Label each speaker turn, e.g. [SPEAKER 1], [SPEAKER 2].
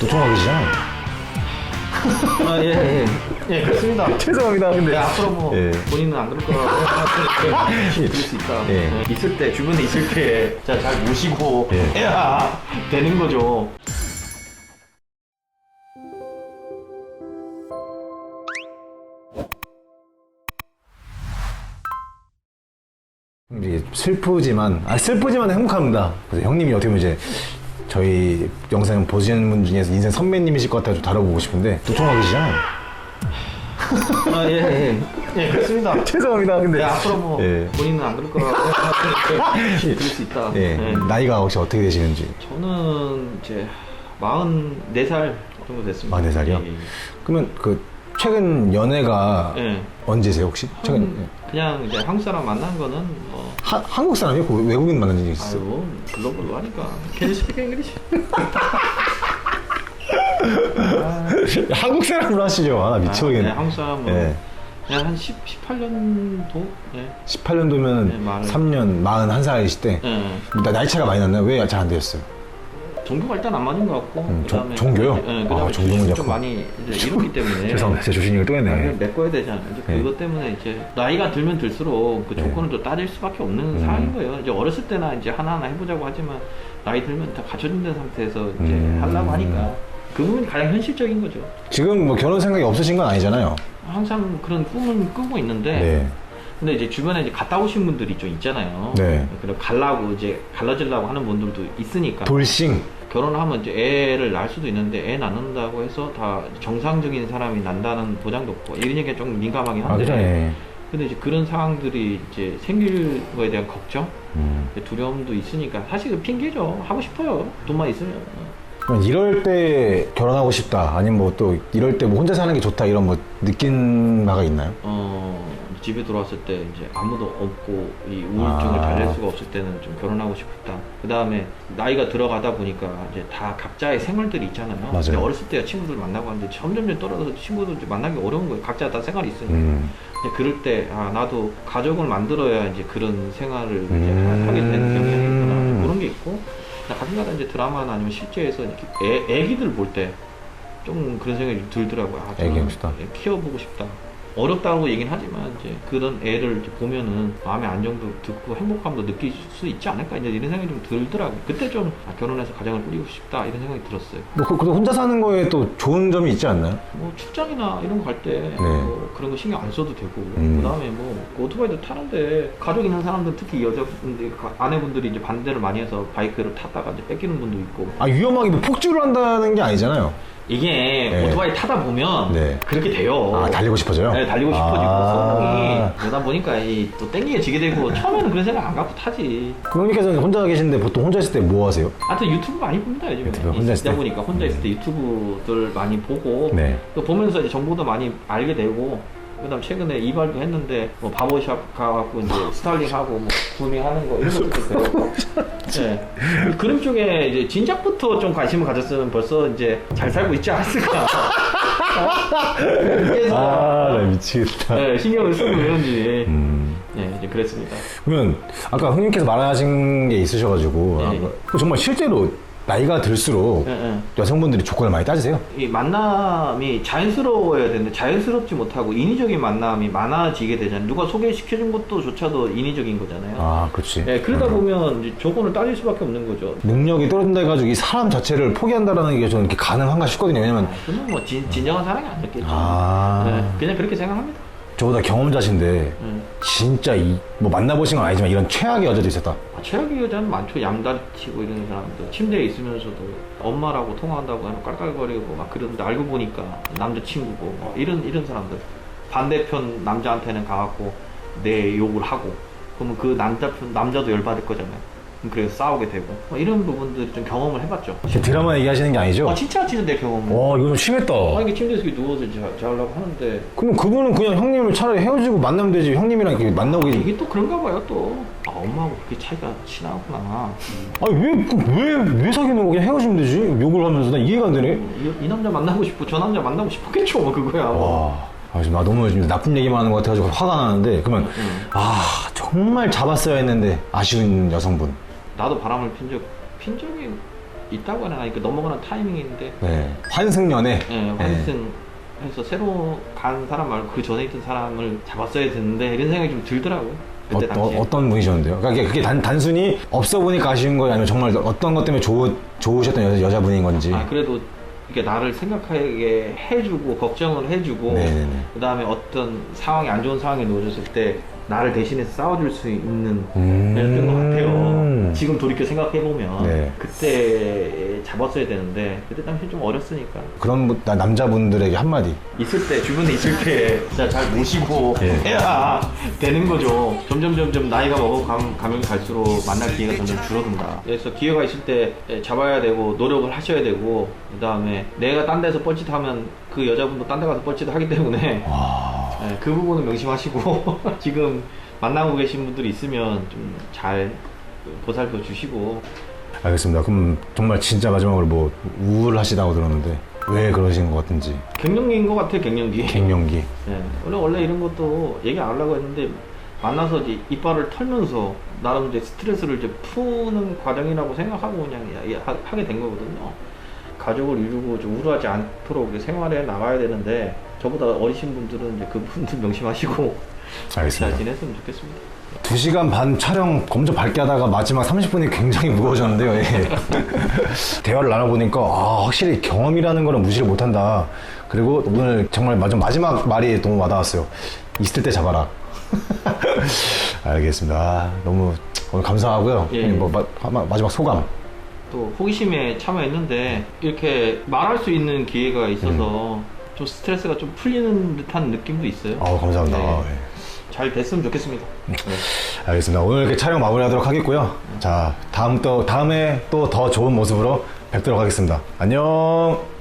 [SPEAKER 1] 노총각이시잖아요.
[SPEAKER 2] 아, 예, 예. 예, 그렇습니다.
[SPEAKER 1] 죄송합니다. 근데
[SPEAKER 2] 네, 앞으로 뭐
[SPEAKER 1] 예.
[SPEAKER 2] 본인은 안 그럴 거라고 생각하니까 그럴 수 있다.
[SPEAKER 1] 예.
[SPEAKER 2] 예, 있을 때 주변에 있을 때 자, 잘 모시고
[SPEAKER 1] 예.
[SPEAKER 2] 해야 되는 거죠.
[SPEAKER 1] 이게 슬프지만 아 슬프지만 행복합니다. 그래서 형님이 어떻게 보면 이제 저희 영상 보시는 분 중에서 인생 선배님이실 것 같아서 다뤄보고 싶은데 노총각이시잖아요.
[SPEAKER 2] 아, 예, 예. 예, 그렇습니다.
[SPEAKER 1] 죄송합니다. 근데
[SPEAKER 2] 네, 앞으로 뭐
[SPEAKER 1] 예.
[SPEAKER 2] 본인은 안 그럴 거라고 그럴 수 있다.
[SPEAKER 1] 예.
[SPEAKER 2] 예.
[SPEAKER 1] 나이가 혹시 어떻게 되시는지
[SPEAKER 2] 저는 이제 44살 정도 됐습니다.
[SPEAKER 1] 44살 이요?
[SPEAKER 2] 예,
[SPEAKER 1] 그러면 그 최근 연애가
[SPEAKER 2] 예. 예.
[SPEAKER 1] 언제세요 혹시? 최근
[SPEAKER 2] 한- 그냥 이제 한국 사람 만난 거는 뭐
[SPEAKER 1] 하, 한국 사람이요? 그 외국인 만난 적이 있어요?
[SPEAKER 2] 아유 글로벌로 하니까 Can you speak English?
[SPEAKER 1] 한국 사람으로 하시죠. 아, 나 미쳐버리겠네.
[SPEAKER 2] 네, 한국 사람 뭐
[SPEAKER 1] 예.
[SPEAKER 2] 그냥 한 10, 18년도? 예.
[SPEAKER 1] 18년도면
[SPEAKER 2] 네, 마흔.
[SPEAKER 1] 3년 41살이실 때
[SPEAKER 2] 예.
[SPEAKER 1] 나, 나이 차가 많이 났나요? 왜 잘 안 되셨어요?
[SPEAKER 2] 종교가 일단 안 맞는 것 같고
[SPEAKER 1] 음, 종-
[SPEAKER 2] 그다음에
[SPEAKER 1] 종교요?
[SPEAKER 2] 예,
[SPEAKER 1] 아,
[SPEAKER 2] 그다음에
[SPEAKER 1] 종교는
[SPEAKER 2] 주식을
[SPEAKER 1] 약간-
[SPEAKER 2] 좀 많이 이뤘기 때문에
[SPEAKER 1] 죄송합니다. 제 조신이를 또
[SPEAKER 2] 아,
[SPEAKER 1] 했네.
[SPEAKER 2] 메꿔야 되잖아요. 이제
[SPEAKER 1] 네.
[SPEAKER 2] 그것 때문에 이제 나이가 들면 들수록 그
[SPEAKER 1] 네.
[SPEAKER 2] 조건을 또 따질 수밖에 없는
[SPEAKER 1] 음.
[SPEAKER 2] 상황인 거예요. 이제 어렸을 때나 이제 하나하나 해보자고 하지만 나이 들면 다 갖춰진다는 상태에서 이제
[SPEAKER 1] 음.
[SPEAKER 2] 하려고 하니까 그 부분이 가장 현실적인 거죠.
[SPEAKER 1] 지금 뭐 결혼 생각이 없으신 건 아니잖아요.
[SPEAKER 2] 항상 그런 꿈은 꾸고 있는데
[SPEAKER 1] 네.
[SPEAKER 2] 근데 이제 주변에 이제 갔다 오신 분들이 좀 있잖아요.
[SPEAKER 1] 네.
[SPEAKER 2] 그리고 갈라고 이제 갈라지려고 하는 분들도 있으니까
[SPEAKER 1] 돌싱.
[SPEAKER 2] 결혼하면 이제 애를 낳을 수도 있는데 애 낳는다고 해서 다 정상적인 사람이 난다는 보장도 없고 이런 얘기가 좀 민감하긴
[SPEAKER 1] 아,
[SPEAKER 2] 한데
[SPEAKER 1] 그래.
[SPEAKER 2] 근데 이제 그런 상황들이 이제 생길 거에 대한 걱정,
[SPEAKER 1] 음.
[SPEAKER 2] 두려움도 있으니까 사실 그 핑계죠. 하고 싶어요. 돈만 있으면.
[SPEAKER 1] 그럼 이럴 때 결혼하고 싶다. 아니면 뭐 또 이럴 때 뭐 혼자 사는 게 좋다. 이런 뭐 느낀 바가 있나요?
[SPEAKER 2] 어, 집에 들어왔을 때 이제 아무도 없고 이 우울증을
[SPEAKER 1] 아.
[SPEAKER 2] 달랠 수가 없을 때는 좀 결혼하고 싶다. 그 다음에 나이가 들어가다 보니까 이제 다 각자의 생활들이 있잖아요.
[SPEAKER 1] 맞아요.
[SPEAKER 2] 이제 어렸을 때 친구들 만나고 하는데 점점 떨어져서 친구들 이제 만나기 어려운 거예요. 각자 다 생활이 있으니까.
[SPEAKER 1] 음.
[SPEAKER 2] 이제 그럴 때, 아, 나도 가족을 만들어야 이제 그런 생활을 이제
[SPEAKER 1] 음.
[SPEAKER 2] 하게 되는 경향이 있구나. 그런 게 있고, 가끔가다 이제 드라마나 아니면 실제에서 이렇게 애, 애기들 볼 때 좀 그런 생각이 들더라고요. 아,
[SPEAKER 1] 애기
[SPEAKER 2] 키워보고 싶다. 어렵다고 얘기는 하지만 이제 그런 애를 이렇게 보면은 마음의 안정도 듣고 행복감도 느낄 수 있지 않을까 이제 이런 생각이 좀 들더라고요. 그때 좀 아, 결혼해서 가정을 꾸리고 싶다 이런 생각이 들었어요.
[SPEAKER 1] 뭐 그, 그 혼자 사는 거에 또 좋은 점이 있지 않나요?
[SPEAKER 2] 뭐 출장이나 이런 거 갈때뭐 그런 거 신경 안 써도 되고
[SPEAKER 1] 네. 음.
[SPEAKER 2] 그다음에 뭐 오토바이도 타는데 가족 있는 사람들 특히 여자분들 가- 아내분들이 이제 반대를 많이 해서 바이크를 탔다가 이제 뺏기는 분도 있고
[SPEAKER 1] 아 위험하게 뭐 폭주를 한다는 게 아니잖아요.
[SPEAKER 2] 이게
[SPEAKER 1] 네.
[SPEAKER 2] 오토바이 타다 보면
[SPEAKER 1] 네.
[SPEAKER 2] 그렇게 돼요.
[SPEAKER 1] 아 달리고 싶어져요?
[SPEAKER 2] 네, 달리고 싶어지고
[SPEAKER 1] 아.
[SPEAKER 2] 소문이 그러다 보니까 이 또 땡기게 되고 처음에는 그런 생각 안 갖고 타지.
[SPEAKER 1] 그러니까는 혼자 계신데 보통 혼자 있을 때 뭐 하세요?
[SPEAKER 2] 하여튼 유튜브 많이 봅니다 요즘에.
[SPEAKER 1] 유튜브 혼자 있을 때?
[SPEAKER 2] 보니까 혼자 있을 때 유튜브들 많이 보고
[SPEAKER 1] 네.
[SPEAKER 2] 또 보면서 이제 정보도 많이 알게 되고 그다음 최근에 이발도 했는데 뭐 바버샵 가갖고 이제 스타일링하고 뭐 구미하는 거 이런 것도 배우고 네. 그런 쪽에 이제 진작부터 좀 관심을 가졌으면 벌써 이제 잘 살고 있지 않았을까
[SPEAKER 1] 아, 나 미치겠다.
[SPEAKER 2] 네, 신경을 쓰고 그런지
[SPEAKER 1] 음.
[SPEAKER 2] 네 이제 그랬습니다
[SPEAKER 1] 그러면 아까 형님께서 말하신 게 있으셔가지고
[SPEAKER 2] 네.
[SPEAKER 1] 아, 그 정말 실제로 나이가 들수록
[SPEAKER 2] 네, 네.
[SPEAKER 1] 여성분들이 조건을 많이 따지세요?
[SPEAKER 2] 이 만남이 자연스러워야 되는데 자연스럽지 못하고 인위적인 만남이 많아지게 되잖아요. 누가 소개시켜준 것도 조차도 인위적인 거잖아요.
[SPEAKER 1] 아, 그렇지.
[SPEAKER 2] 네, 그러다 보면 이제 조건을 따질 수밖에 없는 거죠.
[SPEAKER 1] 능력이 떨어진다 해가지고 이 사람 자체를 포기한다라는 게 저는 이렇게 가능한가 싶거든요. 왜냐면
[SPEAKER 2] 그건 뭐 진, 진정한 사랑이 아니었겠죠.
[SPEAKER 1] 아.
[SPEAKER 2] 네, 그냥 그렇게 생각합니다.
[SPEAKER 1] 저보다 경험자신데
[SPEAKER 2] 네.
[SPEAKER 1] 진짜 이 뭐 만나보신 건 아니지만 이런 최악의 여자도 있었다.
[SPEAKER 2] 아, 최악의 여자는 많죠. 양다리치고 이런 사람들. 침대에 있으면서도 엄마라고 통화한다고 하면 깔깔거리고 막 그러는데 알고 보니까 남자친구고 뭐 이런 이런 사람들. 반대편 남자한테는 가갖고 내 욕을 하고 그러면 그 남자편 남자도 열받을 거잖아요. 그래서 싸우게 되고 뭐 이런 부분들 좀 경험을 해봤죠.
[SPEAKER 1] 제 드라마 얘기하시는 게 아니죠?
[SPEAKER 2] 아 진짜 진짜 내 경험은.
[SPEAKER 1] 와, 이거 좀 심했다.
[SPEAKER 2] 아 이게 침대에서 이렇게 누워서 자, 자려고 하는데
[SPEAKER 1] 그럼 그분은 그냥 형님을 차라리 헤어지고 만나면 되지. 형님이랑 이렇게 만나고
[SPEAKER 2] 아, 이게 또 그런가 봐요 또. 아 엄마하고 그렇게 차이가 치나구나.
[SPEAKER 1] 아니 왜왜 왜 사귀는 거 그냥 헤어지면 되지? 욕을 하면서 난 이해가 안 되네.
[SPEAKER 2] 이, 이 남자 만나고 싶고 저 남자 만나고 싶었겠죠 뭐 그거야.
[SPEAKER 1] 와, 아, 지금 나 너무 지금 나쁜 얘기만 하는 것 같아가지고 화가 나는데 그러면
[SPEAKER 2] 응.
[SPEAKER 1] 아 정말 잡았어야 했는데 아쉬운 여성분.
[SPEAKER 2] 나도 바람을 핀 적, 핀 적이 있다고 하나 그러니까 넘어가는 타이밍인데
[SPEAKER 1] 네. 환승연애.
[SPEAKER 2] 예, 환승 해서 새로 간 사람 말고 그 전에 있던 사람을 잡았어야 되는데 이런 생각이 좀 들더라고요.
[SPEAKER 1] 어,
[SPEAKER 2] 그때 당시에.
[SPEAKER 1] 어, 떤 분이셨는데요? 그러니까 그게 단, 단순히 없어 보니까 아쉬운 거예요? 아니면 정말 어떤 것 때문에 좋, 좋으셨던 여자, 여자분인 건지?
[SPEAKER 2] 아 그래도 이게 나를 생각하게 해주고 걱정을 해주고
[SPEAKER 1] 네네네.
[SPEAKER 2] 그 다음에 어떤 상황이 안 좋은 상황에 놓여졌을 때 나를 대신해서 싸워줄 수 있는
[SPEAKER 1] 음.
[SPEAKER 2] 애였던 것 같아요. 지금 돌이켜 생각해 보면
[SPEAKER 1] 네.
[SPEAKER 2] 그때 잡았어야 되는데 그때 당시 좀 어렸으니까
[SPEAKER 1] 그런 분- 나- 남자분들에게 한마디.
[SPEAKER 2] 있을 때 주변에 있을 때 진짜 잘 모시고
[SPEAKER 1] 예.
[SPEAKER 2] 해야 되는 거죠. 점점 점점 나이가 먹어 감- 가면 갈수록 만날 기회가 점점 줄어든다. 그래서 기회가 있을 때 잡아야 되고 노력을 하셔야 되고 그 다음에 내가 딴 데서 뻘짓하면 그 여자분도 딴 데 가서 뻘짓을 하기 때문에
[SPEAKER 1] 와.
[SPEAKER 2] 예, 그 부분은 명심하시고 지금 만나고 계신 분들이 있으면 좀 잘 보살펴 주시고
[SPEAKER 1] 알겠습니다. 그럼 정말 진짜 마지막으로 뭐 우울하시다고 들었는데 왜 그러신 것 같은지.
[SPEAKER 2] 갱년기인 것 같아요 갱년기.
[SPEAKER 1] 갱년기.
[SPEAKER 2] 예, 원래 원래 이런 것도 얘기 안 하려고 했는데 만나서 이제 이빨을 털면서 나름 이제 스트레스를 이제 푸는 과정이라고 생각하고 그냥 야- 야- 하- 하게 된 거거든요. 가족을 이루고 좀 우울하지 않도록 생활해 나가야 되는데 저보다 어리신 분들은 이제 그 부분들 명심하시고 잘
[SPEAKER 1] 알겠습니다.
[SPEAKER 2] 지냈으면 좋겠습니다.
[SPEAKER 1] 2시간 반 촬영 엄청 밝게 하다가 마지막 30분이 굉장히 무거워졌는데요. 예. 대화를 나눠보니까 아, 확실히 경험이라는 거는 무시를 못한다. 그리고 오늘 정말 마지막, 말이 너무 와닿았어요. 있을 때 잡아라. 알겠습니다. 아, 너무 오늘 감사하고요.
[SPEAKER 2] 예.
[SPEAKER 1] 뭐 마, 마- 마지막 소감.
[SPEAKER 2] 또 호기심에 참여했는데 이렇게 말할 수 있는 기회가 있어서 좀 스트레스가 좀 풀리는 듯한 느낌도 있어요.
[SPEAKER 1] 아 감사합니다.
[SPEAKER 2] 네.
[SPEAKER 1] 아, 예.
[SPEAKER 2] 잘 됐으면 좋겠습니다. 네.
[SPEAKER 1] 알겠습니다. 오늘 이렇게 촬영 마무리하도록 하겠고요. 자, 다음 또 다음에 또 더 좋은 모습으로 뵙도록 하겠습니다. 안녕.